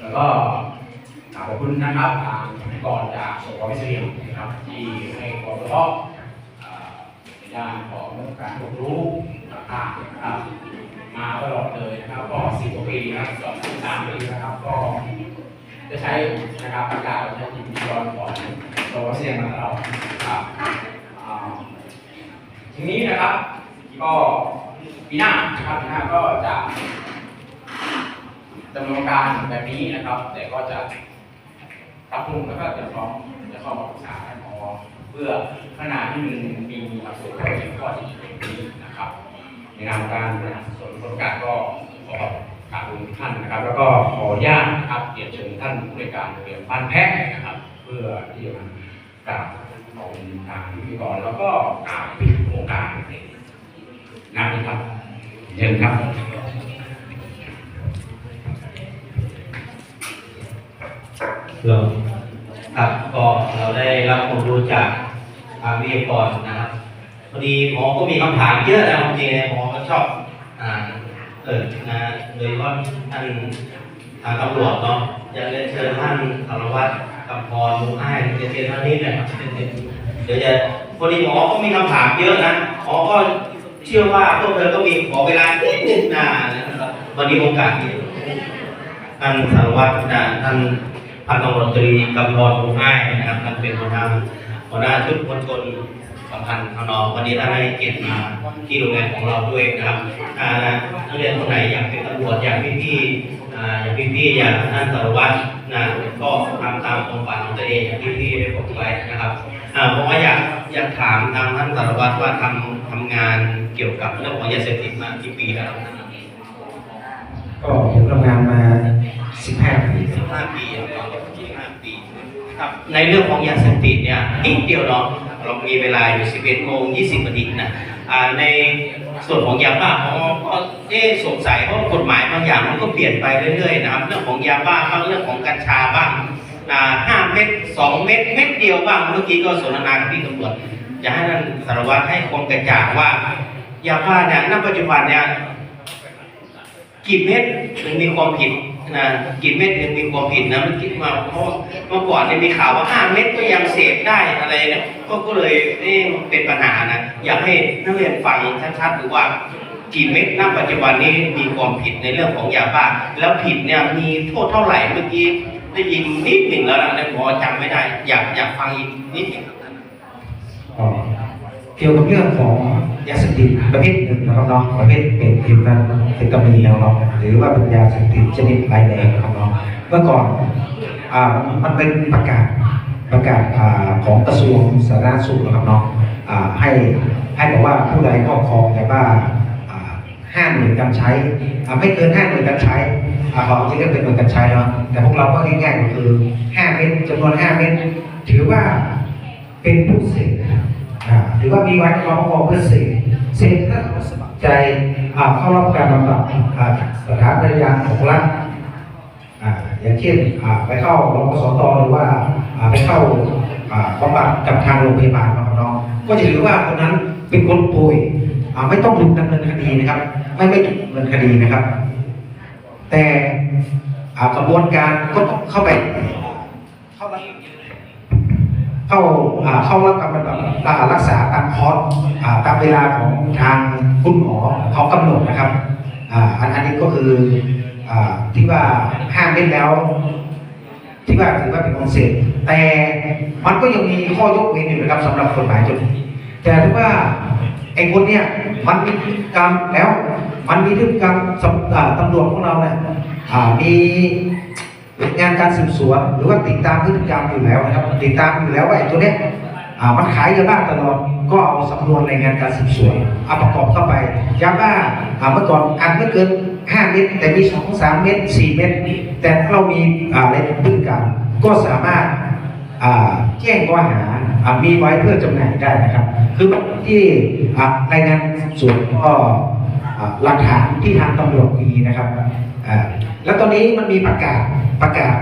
แล้วก็ขอบคุณนะครับทางก่อนจากสววิศวงนะครับ ที่ให้ความรู้ในด้านของการอบรู้ต่างๆนะครับ มาตลอดเลยนะครับก็สิบกว่าปีนะครับสองสามปีนะครับ ก็จะใช้นะครับประกาศใช้จิตวิญญาณของสววิศวงมาตลอดนะครับทีนี้นะครับก็ปีหน้านะครับปีหน้าก็จะ ดำเนินการแบบนี้นะครับ แต่ก็จะรับรุงแล้วก็จะฟ้องจะเข้ามาปรึกษาท่านผอเพื่อขนาดที่มันมีหลักสูตรข้อดีข้อดีอย่งนี้นะครับ ในนามการบริหารส่วนราชการก็ขอกราบขอบคุณท่านนะครับ แล้วก็ขออนุญาตนะครับเรียนเชิญท่านผู้ในการเรียนบ้านแพะนะครับ เพื่อที่จะมากราบขอบคุณทางพิธีกรแล้วก็กราบปิดโครงการนงานนี้ครับเชิญครับ รับความรู้จากทางวิทยากรนะครับพอดีหมอก็มีคำถามเยอะนะจริงๆหมอก็ชอบอ่าเออนะโดยเฉพาท่านทางตำรวจเนาะอยากเรียนเชิญท่านสารวัตรกำพรมุอ้ายเรียนเชิญท่านนี้หนะครับเดี๋ยวจะพอดีหมอก็มีคำถามเยอะนะหมอก็เชื่อว่าพวกเธอก็มีขอเวลานิดนึงนะนะครับวันนี้โอกาสนี้ท่านสารวัตรนะท่าน พันตำรวจตรีกำพรภูง่ายนะครับท่านเป็นหัวหน้าหัวหน้าชุดมณฑลสัมพันธ์พนองวันนี้ท่านให้เกียรติมาที่โรงเรียนของเราด้วยนะครับอ่านักเรียนคนไหนอยากเป็นตำรวจอยากพี่พี่ๆอยากพี่พี่ๆอยากท่านสารวัตรนะก็ทำตามความฝันของตัวเองอย่างที่พี่ได้บอกไว้นะครับผมว่าอยากอยากถามทางท่านสารวัตรว่าทำทำงานเกี่ยวกับเรื่องของยาเสพติดมากี่ปีแล้วก็ผมทำงานมา 15ปีสิบห้าปีครับสิบห้าปีครับในเรื่องของยาเสพติดเนี่ยนิดเดียวเนาะเรามีเวลาอยู่11โมง20นาทีนะอ่าในส่วนของยาบ้าอ๋อก็เอ๊ะสงสัยเพราะกฎหมายบางอย่างมันก็เปลี่ยนไปเรื่อยๆนะครับเรื่องของยาบ้าบ้างเรื่องของกัญชาบ้างอ่าห้าเม็ดสองเม็ดเม็ดเดียวบ้างเมื่อกี้ก็สนทนากับพี่ตำรวจอยากให้ท่านสารวัตรให้ความกระจ่างว่ายาบ้าเนี่ยณปัจจุบันเนี่ยกี่เม็ดถึงมีความผิด นะกี่เม็ดถึงมีความผิดนะมันคิดมาเพราะเมื่อก่อนเนี่ยมีข่าวว่าห้าเม็ดก็ยังเสพได้อะไรเนี่ยก็ก็เลยเอ๊ะเป็นปัญหานะอยากให้นักเรียนฟังชัดๆหรือว่ากี่เม็ดณปัจจุบันนี้มีความผิดในเรื่องของยาบ้าแล้วผิดเนี่ยมีโทษเท่าไหร่เมื่อกี้ได้ยินนิดหนึ่งแล้วนะแต่พอจำไม่ได้ อยากอยากฟังอีกนิดหนึ่งเกี่ยวกับเรื่องของ ยาเสพติดประเภทหนึ่งนะครับเนาะประเภทเป็นเฮมตันเฟตามีนะครับเนาะหรือว่าเป็นยาเสพติดชนิดร้ายแรงนะครับเนาะเมื่อก่อนอ่ามันเป็นประกาศประกาศอ่าของกระทรวงสาธารณสุขนะครับเนาะอ่าให้ให้บอกว่าผู้ใดครอบครองยาบ้าอ่าห้าหน่วยการใช้อ่าไม่เกินห้าหน่วยการใช้อ่าเขาจะเรียกเป็นหน่วยการใช้เนาะแต่พวกเราก็ง่ายๆก็คือห้าเม็ดจำนวนห้าเม็ดถือว่าเป็นผู้เสพ หรือว่ามีไว้ในความปรอบเพื่อเสพเสพถ้าเราสมัครใจเข้ารับการบำบัดอ่าจากสถานบริการของรัฐอ่าอย่างเช่นไปเข้ารพสตหรือว่าไปเข้าบำบัดกับทางโรงพยาบาลนะครับน้อง ก็จะถือว่าคนนั้นเป็นคนป่วยไม่ต้องถูกดำเนินคดีนะครับ ไม่ไม่ถูกดำเนินคดีนะครับ แต่กระบวนการก็ต้องเข้าไป เข้าเข้ารับการบำบัดอ่ารักษาตามคอร์สตามเวลาของทางคุณหมอเขากำหนดนะครับอันอันนี้ก็คืออที่ว่าห้ามเล่นแล้ว ที่ว่าถือว่าเป็นคอนเซ็ปต์แต่มันก็ยังมีข้อยกเว้นอยู่นะครับสำหรับกฎหมายจุดนี้แต่ถือว่าไอ้คนเนี่ยมันมีพฤติกรรมแล้ว มันมีพฤติกรรมสำอ่าตำรวจของเราเนี่ยมี งานการสืบสวนหรือว่าติดตามพฤติกรรมอยู่แล้วนะครับ ติดตามอยู่แล้วว่าไอ้ตัวเนี้ยมันขายยาบ้าตลอดก็เอาสำนวนรายงานการสืบสวนเอาประกอบเข้าไปยาบ้าเมื่อก่อนอันไม่เกิน5เม็ดแต่มี2 3เม็ด4เม็ดแต่เรามีอ่าในพฤติกรรมก็สามารถแจ้งข้อหาอมีไว้เพื่อจำหน่ายได้นะครับ คือที่รายงานสืบสวนก็หลักฐานที่ทางตำรวจมีนะครับ แล้วตอนนี้มันมีประกาศประกาศ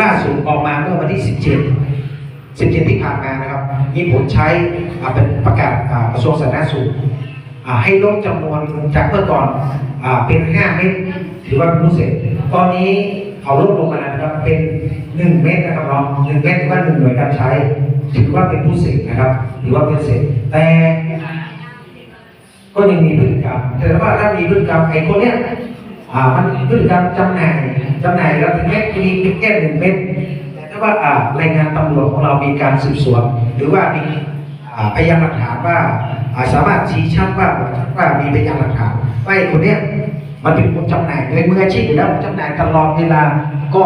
ล่าสุดออกมาเมื่อวันที่ 17 17 ที่ผ่านมานะครับ มีผลใช้เป็นประกาศกระทรวงสาธารณสุขให้ลดจำนวนจากเมื่อก่อนเป็น 5 เม็ดถือว่าเป็นผู้เสพตอนนี้เขาลดลงมาแล้วนะครับเป็นหนึ่งเมตรนะครับน้องหนึ่งเมตรถือว่าหนึ่งหน่วยการใช้ ถือว่าเป็นผู้เสพนะครับถือว่าเป็นเสพแต่ก็ยังมีพฤติกรรมแต่ว่าถ้ามีพฤติกรรมไอ้คนเนี้ย อ่ามันพฤติกรรมจำหน่ายจำหน่ายแล้วถึงแม้จะมีเพียงแค่หนึ่งเม็ดแต่ถ้าว่าอ่ารายงานตำรวจของเรามีการสืบสวนหรือว่ามีอ่าพยานหลักฐานว่าอ่าสามารถชี้ชัดว่าว่ามีพยานหลักฐานว่าไอ้คนเนี้ยมันเป็นคนจำหน่ายโดยมืออาชีพอยู่แล้วจำหน่ายตลอดเวลาก็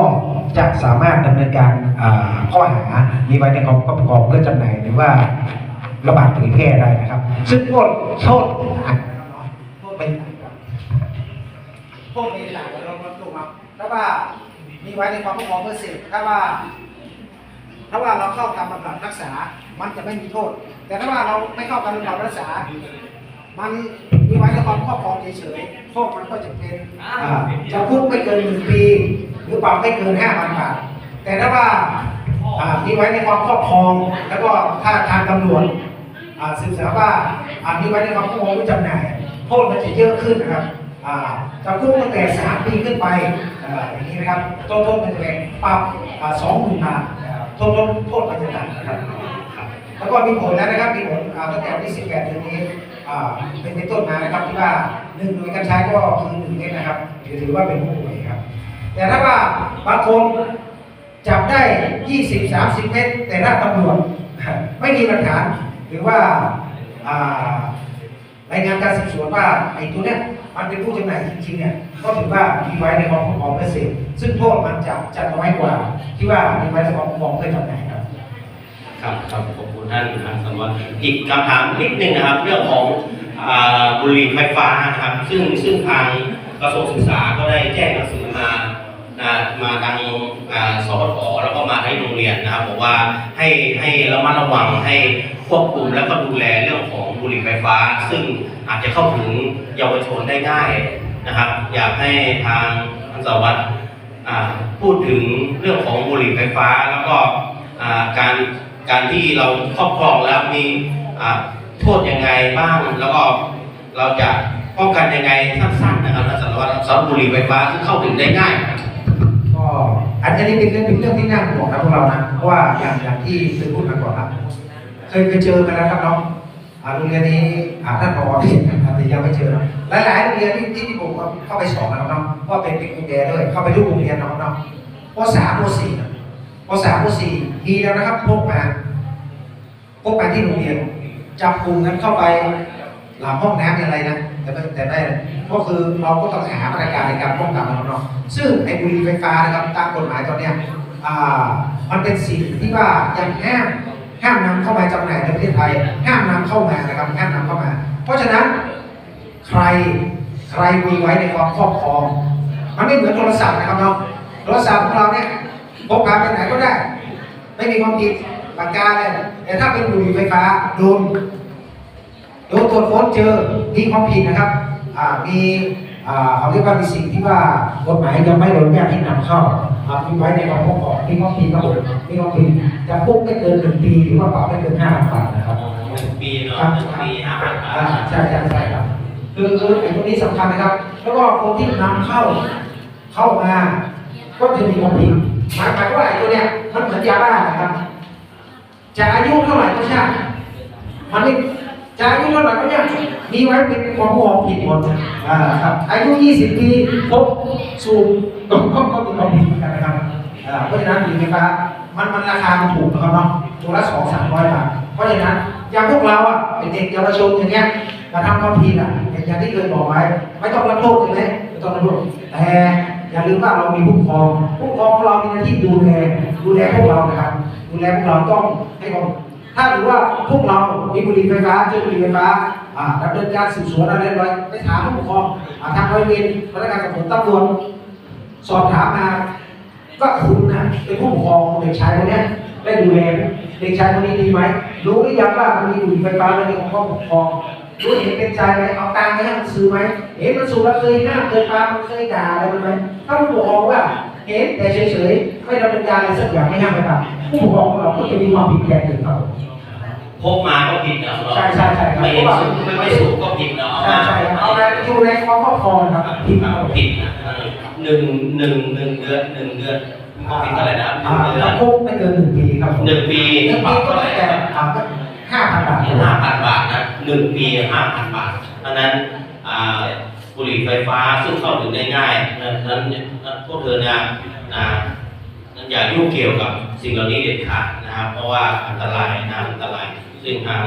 จะสามารถดำเนินการอ่าข้อหา มีไว้ในความครอบครองเพื่อจำหน่ายหรือว่าระบาดเผยแพร่ได้นะครับ ซึ่งโทษโทษหนักโทษเป็น โทษเป็นหนักเราลดลงมาถ้าว่ามีไว้ในความคุ้มครองเพื่อเสพถ้าว่าถ้าว่าเราเข้าทำบำบัดรักษา มันจะไม่มีโทษ แต่ถ้าว่าเราไม่เข้าการบำบัดรักษา มันมีไว้ในความครอบครองเฉยๆ โทษมันก็จะเป็นจำคุกไม่เกินหนึ่งปี หรือปรับไม่เกินห้าพันบาท แต่ถ้าว่ามีไว้ในความครอบครอง แล้วก็ถ้าทางตำรวจสืบสาวว่ามีไว้ในความครอบครองหรือจำหน่าย โทษมันจะเยอะขึ้นนะครับ จำคุกตั้งแต่สามปีขึ้นไปออย่างนี้นะครับโทษโทษมันจะเป็นปรับสองหมื่นบาทโทษโทษโทษมันจะหนักนะครับแล้วก็มีผลแล้วนะครับมีผลตั้งแต่วันที่ 18เดือนนี้เป็นเป็นต้นมานะครับที่ว่าหนึ่งหน่วยการใช้ก็คือหนึ่งเมตรนะครับถือถือว่าเป็นผู้ป่วยครับ แต่ถ้าว่าบางคนจับได้ 20 30 เมตร แต่ถ้าตำรวจไม่มีหลักฐานหรือว่าอ่ารายงานการสืบสวนว่าไอ้ตัวเนี้ย มันเป็นผู้จำหน่ายจริงๆเนี่ยก็ถือว่ามีไว้ในความครอบครองเพื่อเสพซึ่งโทษมันจะจะน้อยกว่า ที่ว่ามีไว้ในความครอบครองเพื่อจำหน่ายครับครับครับขอบคุณท่านทางสารวัตรอีกคำถามนิดนึงนะครับ เรื่องของบุหรี่ไฟฟ้านะครับ ซึ่งซึ่งทางกระทรวงศึกษาก็ได้แจ้งหนังสือมามาทางสพทแล้วก็มาให้โรงเรียนนะครับบอกว่าให้ให้ระมัดระวังให้ ควบคุมแล้วก็ดูแลเรื่องของบุหรี่ไฟฟ้า ซึ่งอาจจะเข้าถึงเยาวชนได้ง่ายนะครับ อยากให้ทางท่านสารวัตรอ่าพูดถึงเรื่องของบุหรี่ไฟฟ้า แล้วก็การการที่เราครอบครองแล้วมีโทษยังไงบ้าง แล้วก็เราจะป้องกันยังไงสั้นๆนะครับสำหรับสำหรับบุหรี่ไฟฟ้าซึ่งเข้าถึงได้ง่ายก็อันนี้เป็นเรื่องเป็นเรื่องที่น่าห่วงนะพวกเรานะเพราะว่าอย่างอย่างที่เคยพูดมาก่อนนะเค ยเคยเจอมาแล้วครับน้องโรงเรียนนี้ท่านผอที่อาจจะยังไม่เจอนะหลายๆโรงเรียนที่ที่ผมเข้าไปสอนนะน้องว่าเป็นเป็นกุญแจด้วยเข้าไปทุกโรงเรียนนะครับน้อสามปสี่นะปสามปสี่ดีแล้วนะครับพกมาพกมาที่โรงเรียนจับกลุ่มกันเข้าไปหลังห้องน้ำอะไรนะแต่ไม่แต่ได้ก็คือเราก็ต้องหามาตรการในการป้องกันนะครับน้องๆซึ่งไอ้บุหรี่ไฟฟ้านะครับตามกฎหมายตอนเนี้ยอ่ามันเป็นสิ่งที่ว่ายังห้าม ห้ามนำเข้ามาจำหน่ายในประเทศไทย ห้ามนำเข้ามานะครับห้ามนำเข้ามา เพราะฉะนั้นใครใครมีไว้ในความครอบครอง มันไม่เหมือนโทรศัพท์นะครับเนาะโทรศัพท์ของเราเนี่ยพกพาไปไหนก็ได้ ไม่มีความผิดปากกาเลยแต่ถ้าเป็นบุหรี่ไฟฟ้าโดนโดนตรวจค้นเจอมีความผิดนะครับมีอ่าเขาเรียกว่ามีสิ่งที่ว่ากฎหมายยังไม่อนุญาตที่นำเข้า อ่ามีไว้ในความครอบครองมีความผิดครับผมมีความผิดจำคุกไม่เกินหนึ่งปีหรือว่าปรับไม่เกินห้าพันบาทนะครับหนึ่งปีเนาะครับหนึ่งปีห้าพันบาอ่าทใช่ใช่ใช่ครับคือคือไอ้ตัวนี้สำคัญนะครับ แล้วก็คนที่นำเข้าเข้ามาก็จะมีความผิดหมายหมายว่าไอ้ตัวเนี้ยมันเหมือนยาบ้านะครับจะอายุเท่าไหร่ก็ช่างมันไม่ จายุเท่าไหร่ก็ยังมีไว้เป็นความมองผิดหมดอ่าครับอายุ 20 ปีพบสูบก็ก็ก็มีความผิดเหมือนกันนะครับอ่าเพราะฉะนั้นดีไหมครับมันมันราคามันถูกนะครับเนาะตัวละสองสามร้อยบาทเพราะฉะนั้นอย่างพวกเราอะเป็นเด็กเยาวชนอย่างเงี้ยมาทำความผิดอะอย่างที่เคยบอกไว้ไม่ต้องรับโทษใช่ไหมไม่ต้องรับโทษแต่อย่าลืมว่าเรามีผู้ปกครองผู้ปกครองของเรามีหน้าที่ดูแลดูแลพวกเรานะครับดูแลพวกเราต้องให้ความ ถ้าถือว่าพวกเรามีบุหรี่ไฟฟ้าเจอบุหรี่ไฟฟ้าดำเนินการสืบสวนอะไรเรียบร้อยไปถามผู้ปกครองทางร้อยเวรพนักงานสอบสวนตำรวจสอบถามมาว่าคุณนะเป็นผู้ปกครองเด็กชายคนนี้ได้ดูแลเด็กชายคนนี้ดีไหมรู้หรือยังว่ามันมีบุหรี่ไฟฟ้าในของพ่อปกครองรู้เห็นเป็นใจไหมเอาตังค์ไปให้มันซื้อไหมเห็นมันสูบแล้วเคยห้ามเคยปามันเคยด่าอะไรมันไหมถ้าผู้ปกครองว่า เห็นแต่เฉยๆไม่ดำเนินการอะไรสักอย่างไม่ห้ามไปปรามผู้ปกครองของเราก็จะมีความผิดแก่หนึ่งครับผพกมาก็ผิดนะเราใช่ใช่ใช่ครับไม่สูบไม่ไม่สูบก็ผิดนะเอาใช่มาใช่เอาอะไรอยู่ในความครอบครองนะครับผิดครับผิดนะเออหนึ่งหนึ่งหนึ่งเดือนหนึ่งเดือนก็ผิดเท่าไหร่นะหอ่านึ่งเดือนจำคุกไม่เกินหนึ่งปีครับผมหนึ่งปีหนึ่งปปีรับก็เท่าไหร่แต่นะอ่าห้าพันบาทห้าพันบาทนะหนึ่งปีห้าพันบาทดังนั้นอ่า บุหรี่ไฟฟ้าซึ่งเข้าถึงได้ง่ายนั้นนั้นพวกเธอเนี่ยนะนั้นอย่ายุ่งเกี่ยวกับสิ่งเหล่านี้เด็ดขาดนะครับเพราะว่าอันตรายนะอันตรายซึ่งทาง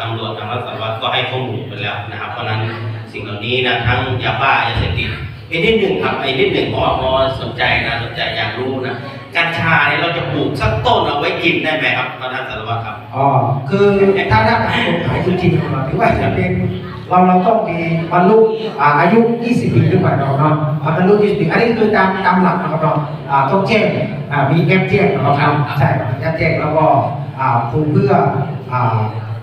ตำรวจทางรัฐสารวัตรก็ให้ข้อมูลไปแล้วนะครับ เพราะนั้นสิ่งเหล่านี้นะทั้งยาบ้ายาเสพติดไอีกนิดหนึ่งครับอีกนิดหนึ่งพอพอสนใจนะสนใจอยากรู้นะกัญชาเนี่ยเราจะปลูกสักต้นเอาไว้กินได้ไหมครับท่านสารวัตรครับอ๋อคือถ้าถ้าตามกฎหมายจริงๆของเราถือว่าจะเป็น เราเราต้องมีบรรลุอายุ 20 ปีขึ้นไปเนาะเนาะบรรลุ 20 ปี อันนี้คือตามตามหลักนะครับเนาะต้องแจ้งอ่มีแอปแจ้งนะครับครับใช่แอปแจ้งแล้วก็อ่าปลูกเพื่อ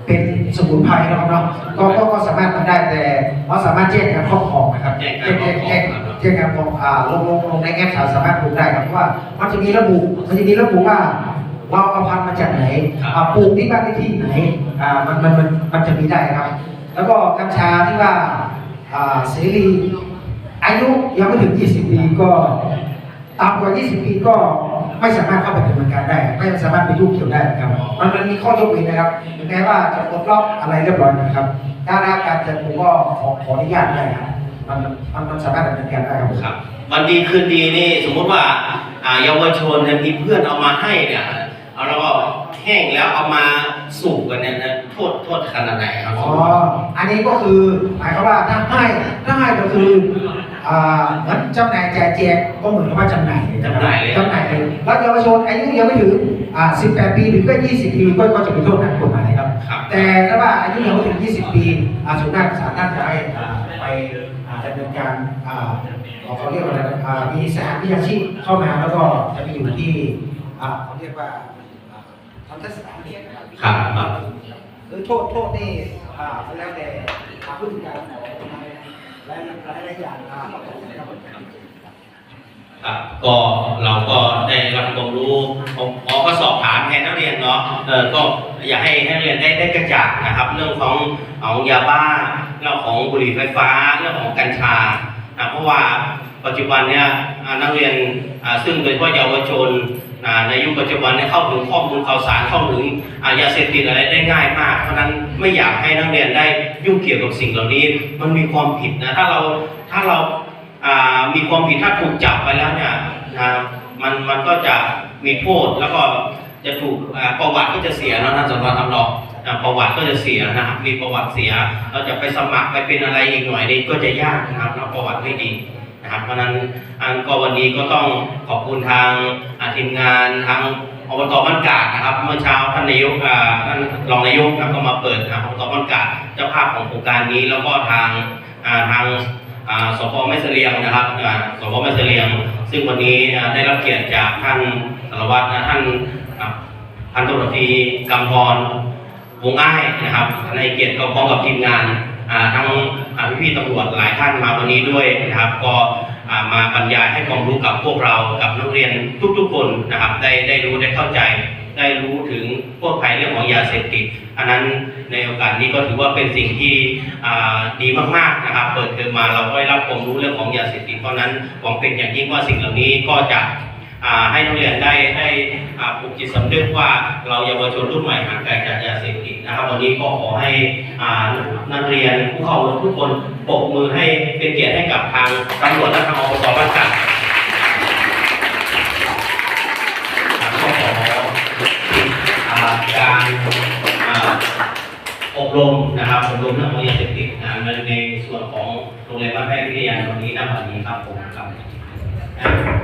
เป็นสมุนไพรนะครับเนาะก็ก็ก็สามารถทำได้แต่เราสามารถแจ้งการครอบครองนะครับแจ้งการครอบครองแจ้งแจ้งการครอบครองอ่าลงลงลงในแอปสามารถปลูกได้ครับเพราะว่ามันจะมีระบุมันจะมีระบุว่าเราเอาพันธุ์มาจากไหนปลูกที่บ้านเลขที่ไหนมันมันมันมันจะมีได้ครับ แล้วก็กัญชาที่ว่าเสรีอายุยังไม่ถึง 20 ปีก็ต่ำกว่า 20 ปีก็ไม่สามารถเข้าไปดำเนินการได้ ไม่สามารถไปยุ่งเกี่ยวได้ครับมันมันมีข้อยกเว้นนะครับถึงแม้ว่าจะปลดล็อกอะไรเรียบร้อยนะครับถ้าถ้าการจะปลูกก็ขอขออนุญาตได้ครับมันมันมันสามารถดำเนินการได้ครับครับวันดีคืนดีนี่สมมุติว่าเยาวชนมีเพื่อนเอามาให้เนี่ยเอาก็แห้งแล้วเอามาสูบกันเนี่ยนะ ทษโทษขนาดไหนครับอ๋อ อันนี้ก็คือหมายความว่าถ้าให้ถ้าให้ก็คืออ่าเหมือนจำหน่ายแจกแจกก็เหมือนกับว่าจำหน่ายจำหน่ายเลยจำหน่ายเลยแล้วเยาวชนอายุยังไม่ถึงอ่า18 ปีถึงก็ 20 ปีก็ก็จะมีโทษทางกฎหมายครับครับ แต่ถ้าว่าอายุยังไม่ถึง 20 ปีอ่าส่วนมากศาลท่านจะให้อ่าไปอ่าดำเนินการอ่าเขาเรียกว่าอะไรนะอ่ามีสถานวิชาชีพเข้ามาแล้วก็จะไปอยู่ที่อ่าเขาเรียกว่าอ่าทันทสถานเนี่ยนะครับ คือโทษโทษนี่อ่าแล้วแต่อ่าพฤติการของหลายหลายหลายอย่างอ่าครับผมครับก็เราก็ได้รับความรู้ผมหมอก็สอบถามแทนนักเรียนเนาะเออก็อยากให้นักเรียนได้ได้กระจ่างนะครับ เรื่องของของยาบ้าเรื่องของบุหรี่ไฟฟ้าเรื่องของกัญชาเพราะว่าปัจจุบันเนี่ยนักเรียนซึ่งโดยเฉพาะเยาวชน ในยุคปัจจุบันเนี่ยเข้าถึงข้อมูลข่าวสารเข้าถึงยาเสพติดอะไรได้ง่ายมาก เพราะนั้นไม่อยากให้นักเรียนได้ยุ่งเกี่ยวกับสิ่งเหล่านี้ มันมีความผิดนะถ้าเราถ้าเรามีความผิดถ้าถูกจับไปแล้วเนี่ยนะมันมันก็จะมีโทษแล้วก็จะถูกประวัติก็จะเสียแล้วนะสำหรับทำรองประวัติก็จะเสียนะครับมีประวัติเสีย เราจะไปสมัครไปเป็นอะไรอีกหน่อยนี่ก็จะยากนะครับแล้วประวัติไม่ดี นะครับ เพราะนั้นอันก็วันนี้ก็ต้องขอบคุณทางทีมงานทางอบตบ้านกาดนะครับ เมื่อเช้าท่านนายกท่านรองนายกนะครับก็มาเปิดอบตบ้านกาดเจ้าภาพของโครงการนี้แล้วก็ทางทางสพแม่เสลียงนะครับสพแม่เสลียง ซึ่งวันนี้ได้รับเกียรติจากท่านสารวัตรท่านอ่าพันตำรวจตรีกำพรวงอ้ายนะครับในเกียรติก็พร้อมกับทีมงาน ทั้งพี่ตำรวจหลายท่านมาวันนี้ด้วยนะครับ ก็มาบรรยายให้ความรู้กับพวกเรากับนักเรียนทุกๆคนนะครับ ได้ได้รู้ได้เข้าใจได้รู้ถึงพวกภัยเรื่องของยาเสพติด อันนั้นในโอกาสนี้ก็ถือว่าเป็นสิ่งที่ดีมากๆนะครับ เปิดเทอมมาเราก็ได้รับความรู้เรื่องของยาเสพติดเพราะนั้นหวังเป็นอย่างยิ่งว่าสิ่งเหล่านี้ก็จะ ให้นักเรียนได้ได้ปลุกจิตสำนึกว่าเราเยาวชนรุ่นใหม่ห่างไกลจากยาเสพติดนะครับ วันนี้ก็ขอให้นักเรียนผู้เข้าทุกคนปรบมือให้เป็นเกียรติให้กับทางตำรวจและทางอบตบ้านกัดก็ขออ่าการอบรมนะครับอบรมเรื่องของยาเสพติดนะในในส่วนของโรงเรียนบ้านแพทย์วิทยาตรงนี้ณวันนี้ครับผมครับ